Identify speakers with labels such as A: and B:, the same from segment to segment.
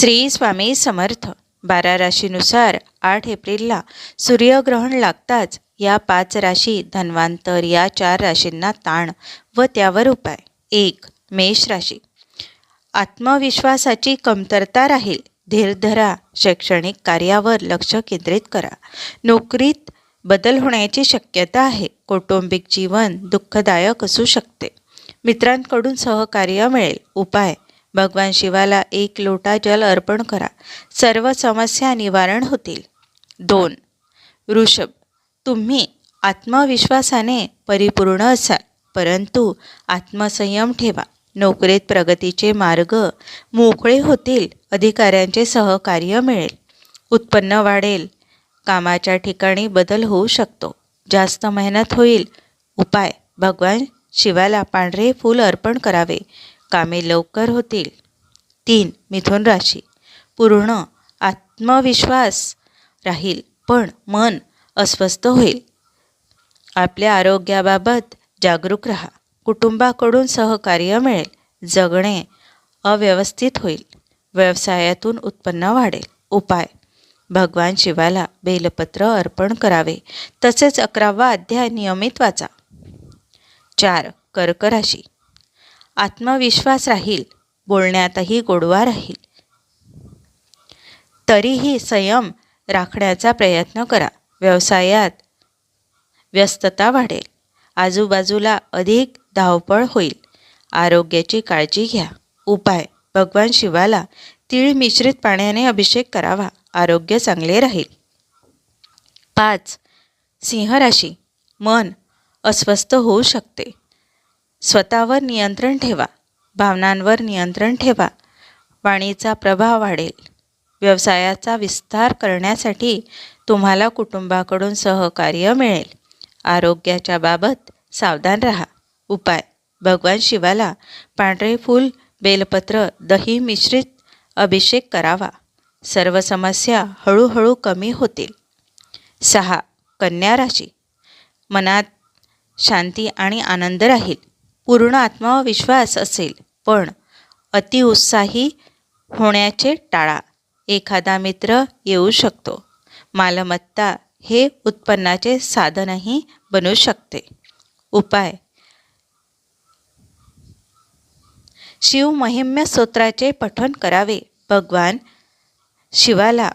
A: श्री स्वामी समर्थ. बारा राशीनुसार आठ एप्रिलला सूर्यग्रहण लागताच या पाच राशी धन्वांतर या चार राशींना ताण व त्यावर उपाय. एक मेष राशी. आत्मविश्वासाची कमतरता राहील. धीर धरा शैक्षणिक कार्यावर लक्ष केंद्रित करा. नोकरीत बदल होण्याची शक्यता आहे. कौटुंबिक जीवन दुःखदायक असू शकते. मित्रांकडून सहकार्य मिळेल. उपाय भगवान शिवाला एक लोटा जल अर्पण करा. सर्व समस्या निवारण होतील. दोन वृषभ तुम्ही आत्मविश्वासाने परिपूर्ण असाल परंतु आत्मसंयम ठेवा. नोकरीत प्रगतीचे मार्ग मोकळे होतील अधिकाऱ्यांचे सहकार्य मिळेल. उत्पन्न वाढेल कामाच्या ठिकाणी बदल होऊ शकतो. जास्त मेहनत होईल. उपाय भगवान शिवाला पांढरे फूल अर्पण करावे. कामे लवकर होतील. तीन मिथुन राशी. पूर्ण आत्मविश्वास राहील पण मन अस्वस्थ होईल. आपल्या आरोग्याबाबत जागरूक राहा. कुटुंबाकडून सहकार्य मिळेल. जगणे अव्यवस्थित होईल. व्यवसायातून उत्पन्न वाढेल. उपाय. भगवान शिवाला बेलपत्र अर्पण करावे. तसेच अकरावा अध्याय नियमित वाचा. चार कर्क राशी. आत्मविश्वास राहील बोलण्यातही गोडवा राहील. तरीही संयम राखण्याचा प्रयत्न करा. व्यवसायात व्यस्तता वाढेल. आजूबाजूला अधिक धावपळ होईल. आरोग्याची काळजी घ्या. उपाय. भगवान शिवाला तीळ मिश्रित पाण्याने अभिषेक करावा. आरोग्य चांगले राहील. पाच. सिंह राशी मन अस्वस्थ होऊ शकते. स्वतःवर नियंत्रण ठेवा. भावनांवर नियंत्रण ठेवा. वाणीचा प्रभाव वाढेल. व्यवसायाचा विस्तार करण्यासाठी तुम्हाला कुटुंबाकडून सहकार्य मिळेल. आरोग्याच्या बाबत सावधान राहा. उपाय. भगवान शिवाला पांढरे फूल बेलपत्र दही मिश्रित अभिषेक करावा. सर्व समस्या हळूहळू कमी होतील. सहा. कन्या राशी. मनात शांती आणि आनंद राहील. पूर्ण आत्मविश्वास असेल पण अतिउत्साही होण्याचे टाळा. एखादा मित्र येऊ शकतो. मालमत्ता हे उत्पन्नाचे साधनही बनू शकते. उपाय. शिवमहिम्य स्तोत्राचे पठण करावे. भगवान शिवाला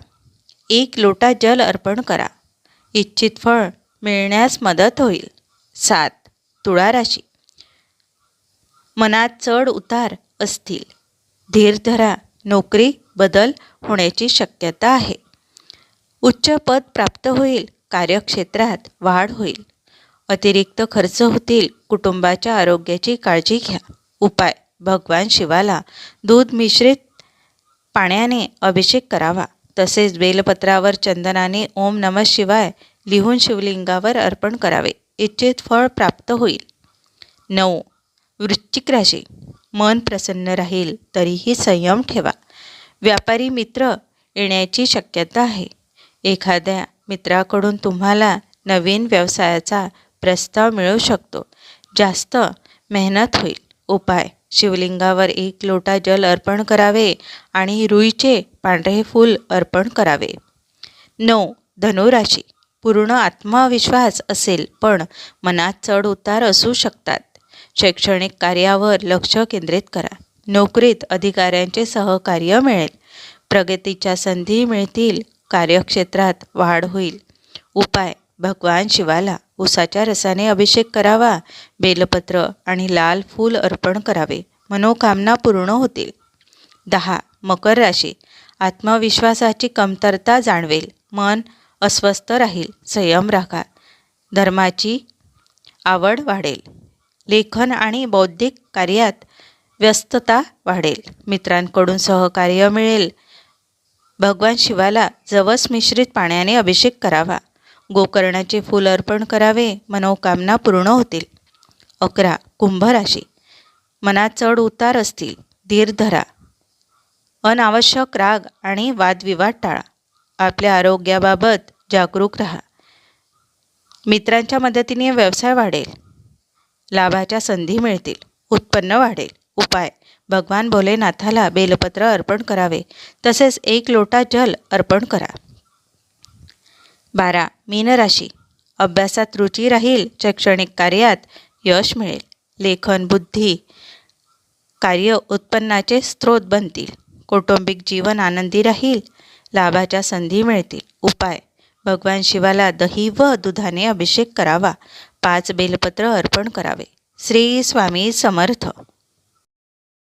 A: एक लोटा जल अर्पण करा. इच्छित फळ मिळण्यास मदत होईल. सात. तुळा राशी मनात चढ उतार असतील. धीर धरा नोकरी बदल होण्याची शक्यता आहे. उच्च पद प्राप्त होईल कार्यक्षेत्रात वाढ होईल. अतिरिक्त खर्च होतील कुटुंबाच्या आरोग्याची काळजी घ्या. उपाय भगवान शिवाला दूध मिश्रित पाण्याने अभिषेक करावा. तसेच बेलपत्रावर चंदनाने ओम नम शिवाय लिहून शिवलिंगावर अर्पण करावे. इच्छित फळ प्राप्त होईल. नऊ वृश्चिक राशी मन प्रसन्न राहील तरीही संयम ठेवा. व्यापारी मित्र येण्याची शक्यता आहे. एखाद्या मित्राकडून तुम्हाला नवीन व्यवसायाचा प्रस्ताव मिळू शकतो. जास्त मेहनत होईल. उपाय. शिवलिंगावर एक लोटा जल अर्पण करावे आणि रुईचे पांढरे फूल अर्पण करावे. नऊ. धनुराशी. पूर्ण आत्मविश्वास असेल पण मनात चढ उतार असू शकतात. शैक्षणिक कार्यावर लक्ष केंद्रित करा. नोकरीत अधिकाऱ्यांचे सहकार्य मिळेल. प्रगतीच्या संधी मिळतील. कार्यक्षेत्रात वाढ होईल. उपाय. भगवान शिवाला उसाच्या रसाने अभिषेक करावा. बेलपत्र आणि लाल फूल अर्पण करावे. मनोकामना पूर्ण होतील. दहा. मकर राशी. आत्मविश्वासाची कमतरता जाणवेल. मन अस्वस्थ राहील. संयम राखा. धर्माची आवड वाढेल. लेखन आणि बौद्धिक कार्यात व्यस्तता वाढेल. मित्रांकडून सहकार्य मिळेल. भगवान शिवाला जवस मिश्रित पाण्याने अभिषेक करावा. गोकर्णाचे फूल अर्पण करावे. मनोकामना पूर्ण होतील. अकरा. कुंभ राशी मनात चढ उतार असतील. धीर धरा. अनावश्यक राग आणि वादविवाद टाळा. आपल्या आरोग्याबाबत जागरूक राहा. मित्रांच्या मदतीने व्यवसाय वाढेल. लाभाच्या संधी मिळतील. उत्पन्न वाढेल. उपाय. भगवान भोलेनाथाला बेलपत्र अर्पण करावे. तसेच एक लोटा जल अर्पण करा. बारा. मीनराशी अभ्यासात रुची राहील. शैक्षणिक कार्यात यश मिळेल. लेखन बुद्धी कार्य उत्पन्नाचे स्रोत बनतील. कौटुंबिक जीवन आनंदी राहील. लाभाच्या संधी मिळतील. उपाय. भगवान शिवाला दही व दुधाने अभिषेक करावा. पाच बेलपत्र अर्पण करावे. श्री स्वामी समर्थ.